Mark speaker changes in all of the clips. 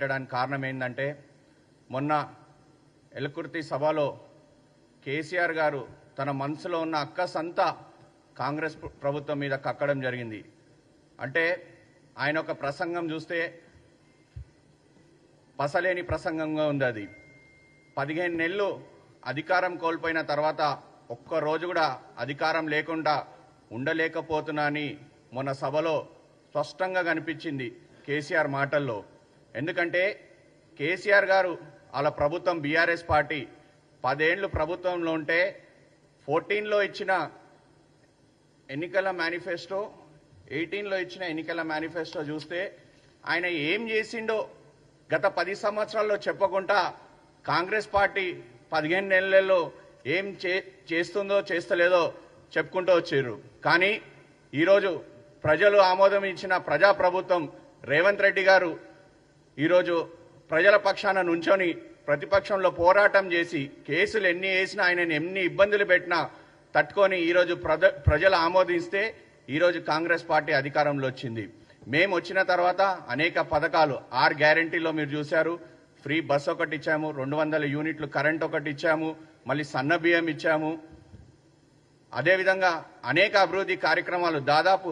Speaker 1: పెట్టడానికి కారణం ఏంటంటే మొన్న ఎలకుర్తి సభలో కేసీఆర్ గారు తన మనసులో ఉన్న అక్కసంతా కాంగ్రెస్ ప్రభుత్వం మీద కక్కడం జరిగింది. అంటే ఆయన ఒక ప్రసంగం చూస్తే పసలేని ప్రసంగంగా ఉంది అది. పదిహేను నెలలు అధికారం కోల్పోయిన తర్వాత ఒక్క రోజు కూడా అధికారం లేకుండా ఉండలేకపోతున్నా అని మొన్న సభలో స్పష్టంగా కనిపించింది కేసీఆర్ మాటల్లో. ఎందుకంటే కేసీఆర్ గారు అలా ప్రభుత్వం బీఆర్ఎస్ పార్టీ పదేండ్లు ప్రభుత్వంలో ఉంటే ఫోర్టీన్లో ఇచ్చిన ఎన్నికల మేనిఫెస్టో ఎయిటీన్లో ఇచ్చిన ఎన్నికల మేనిఫెస్టో చూస్తే ఆయన ఏం చేసిండో గత పది సంవత్సరాల్లో చెప్పకుండా కాంగ్రెస్ పార్టీ పదిహేను నెలల్లో ఏం చే చేస్తుందో చేస్తలేదో చెప్పుకుంటూ వచ్చారు. కానీ ఈరోజు ప్రజలు ఆమోదం ఇచ్చిన ప్రజాప్రభుత్వం రేవంత్ రెడ్డి గారు ఈరోజు ప్రజల పక్షాన నుంచొని ప్రతిపక్షంలో పోరాటం చేసి కేసులు ఎన్ని వేసినా ఆయనను ఎన్ని ఇబ్బందులు పెట్టినా తట్టుకొని ఈరోజు ప్రజ ప్రజలు ఆమోదిస్తే ఈరోజు కాంగ్రెస్ పార్టీ అధికారంలో వచ్చింది. మేము వచ్చిన తర్వాత అనేక పథకాలు ఆర్ గ్యారంటీలో మీరు చూశారు ఫ్రీ బస్ ఒకటి ఇచ్చాము రెండు వందల యూనిట్లు కరెంట్ ఒకటి ఇచ్చాము మళ్ళీ సన్న బియ్యం ఇచ్చాము. అదేవిధంగా అనేక అభివృద్ధి కార్యక్రమాలు దాదాపు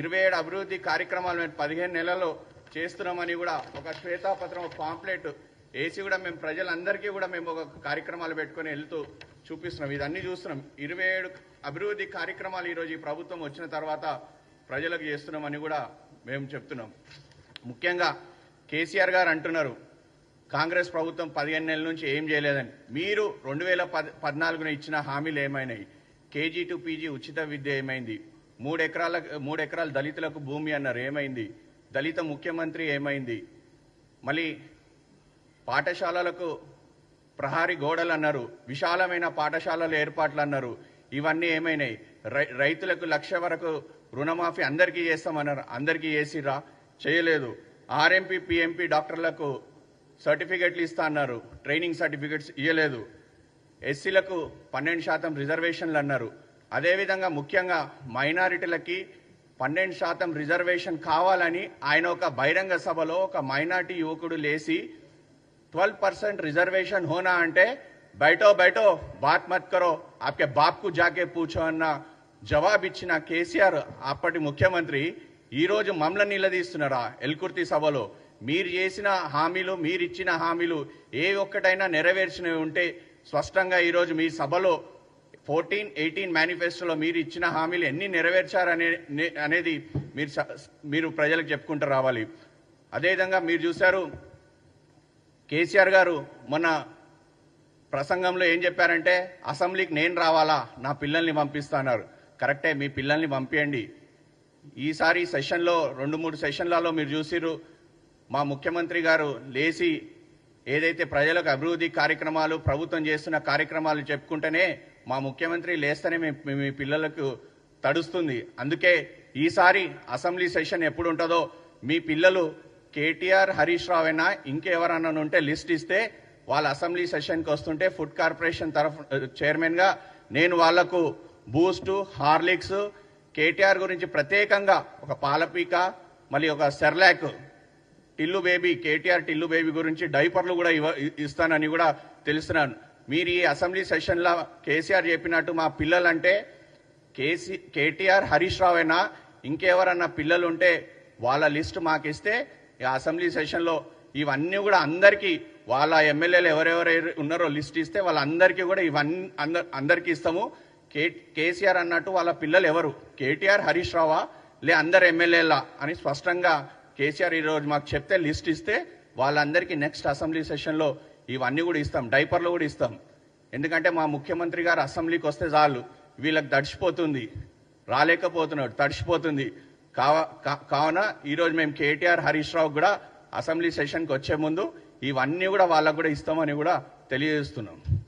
Speaker 1: ఇరవై ఏడు అభివృద్ధి కార్యక్రమాలు మేము పదిహేను నెలల్లో చేస్తున్నామని కూడా ఒక శ్వేతాపత్రం పాంప్లెట్ వేసి కూడా మేము ప్రజలందరికీ కూడా మేము ఒక కార్యక్రమాలు పెట్టుకొని వెళ్తూ చూపిస్తున్నాం. ఇదన్నీ చూస్తున్నాం. ఇరవై ఏడు అభివృద్ధి కార్యక్రమాలు ఈరోజు ఈ ప్రభుత్వం వచ్చిన తర్వాత ప్రజలకు చేస్తున్నామని కూడా మేము చెప్తున్నాం. ముఖ్యంగా కేసీఆర్ గారు అంటున్నారు కాంగ్రెస్ ప్రభుత్వం పదిహేను నెలల నుంచి ఏం చేయలేదని. మీరు రెండు వేల పద్ పద్నాలుగున ఇచ్చిన హామీలు ఏమైనాయి? కేజీ టు పీజీ ఉచిత విద్య ఏమైంది? మూడు ఎకరాల మూడు ఎకరాల దళితులకు భూమి అన్నారు. ఏమైంది? దళిత ముఖ్యమంత్రి ఏమైంది? మళ్ళీ పాఠశాలలకు ప్రహారీ గోడలు అన్నారు విశాలమైన పాఠశాలల ఏర్పాట్లు అన్నారు ఇవన్నీ ఏమైనాయి? రై రైతులకు లక్ష వరకు రుణమాఫీ అందరికీ చేస్తామన్నారు. అందరికీ చేసిరా చేయలేదు. ఆర్ఎంపీ పిఎంపీ డాక్టర్లకు సర్టిఫికెట్లు ఇస్తా అన్నారు. ట్రైనింగ్ సర్టిఫికెట్స్ ఇవ్వలేదు ఎస్సీలకు పన్నెండు శాతం రిజర్వేషన్లు అన్నారు. అదేవిధంగా ముఖ్యంగా మైనారిటీలకి పన్నెండు శాతం రిజర్వేషన్ కావాలని ఆయన ఒక బహిరంగ సభలో ఒక మైనార్టీ యువకుడు లేచి ట్వెల్వ్ పర్సెంట్ రిజర్వేషన్ హోనా అంటే బయటో బయటో బాత్ మత్ కరో ఆప్కే బాప్కు జాకే పూచో అన్న జవాబు ఇచ్చిన కేసీఆర్ అప్పటి ముఖ్యమంత్రి ఈరోజు మమ్మల్ని నిలదీస్తున్నారా ఎల్కుర్తి సభలో. మీరు చేసిన హామీలు మీరిచ్చిన హామీలు ఏ ఒక్కటైనా నెరవేర్చినవి ఉంటే స్పష్టంగా ఈరోజు మీ సభలో ఫోర్టీన్ ఎయిటీన్ మేనిఫెస్టోలో మీరు ఇచ్చిన హామీలు ఎన్ని నెరవేర్చారనే అనేది మీరు స- మీరు ప్రజలకు చెప్పుకుంటూ రావాలి. అదేవిధంగా మీరు చూశారు కేసీఆర్ గారు మొన్న ప్రసంగంలో ఏం చెప్పారంటే అసెంబ్లీకి నేను రావాలా నా పిల్లల్ని పంపిస్తాన్నారు కరెక్టే మీ పిల్లల్ని పంపించండి ఈసారి సెషన్లో రెండు మూడు సెషన్లలో మీరు చూసిర్రు మా ముఖ్యమంత్రి గారు లేచి ఏదైతే ప్రజలకు అభివృద్ధి కార్యక్రమాలు ప్రభుత్వం చేస్తున్న కార్యక్రమాలు చెప్పుకుంటేనే మా ముఖ్యమంత్రి లేస్తేనే మీ మీ పిల్లలకు తడుస్తుంది. అందుకే ఈసారి అసెంబ్లీ సెషన్ ఎప్పుడు ఉంటుందో మీ పిల్లలు కేటీఆర్ హరీష్ రావేనా ఇంకెవరన్నా ఉంటే లిస్ట్ ఇస్తే వాళ్ళ అసెంబ్లీ సెషన్కి వస్తుంటే ఫుడ్ కార్పొరేషన్ తరఫు చైర్మన్గా నేను వాళ్ళకు బూస్ట్ హార్లిక్స్ కేటీఆర్ గురించి ప్రత్యేకంగా ఒక పాలపీక మళ్ళీ ఒక Cerelac Tillu baby KTR Tillu baby గురించి డైపర్లు కూడా ఇవ్వ ఇస్తానని కూడా తెలుస్తున్నాను. మీరు ఈ అసెంబ్లీ సెషన్లో కేసీఆర్ చెప్పినట్టు మా పిల్లలంటే కేసీ కేటీఆర్ హరీష్ రావేనా ఇంకెవరన్నా పిల్లలు ఉంటే వాళ్ళ లిస్ట్ మాకు ఇస్తే ఈ అసెంబ్లీ సెషన్లో ఇవన్నీ కూడా అందరికీ వాళ్ళ ఎమ్మెల్యేలు ఎవరెవరు ఉన్నారో లిస్ట్ ఇస్తే వాళ్ళందరికీ కూడా ఇవన్నీ అందర్ అందరికీ ఇస్తాము. కే కేసీఆర్ అన్నట్టు వాళ్ళ పిల్లలు ఎవరు? కేటీఆర్ హరీష్ రావా? లే అందరు ఎమ్మెల్యేలా అని స్పష్టంగా కేసీఆర్ ఈరోజు మాకు చెప్తే లిస్ట్ ఇస్తే వాళ్ళందరికీ నెక్స్ట్ అసెంబ్లీ సెషన్లో ఇవన్నీ కూడా ఇస్తాం డైపర్లు కూడా ఇస్తాం. ఎందుకంటే మా ముఖ్యమంత్రి గారు అసెంబ్లీకి వస్తే చాలు వీళ్ళకి తడిచిపోతుంది రాలేకపోతున్నాడు తడిచిపోతుంది. కా- కావున ఈరోజు మేము కేటీఆర్ హరీష్ రావు కూడా అసెంబ్లీ సెషన్కి వచ్చే ముందు ఇవన్నీ కూడా వాళ్ళకు కూడా ఇస్తామని కూడా తెలియజేస్తున్నాం.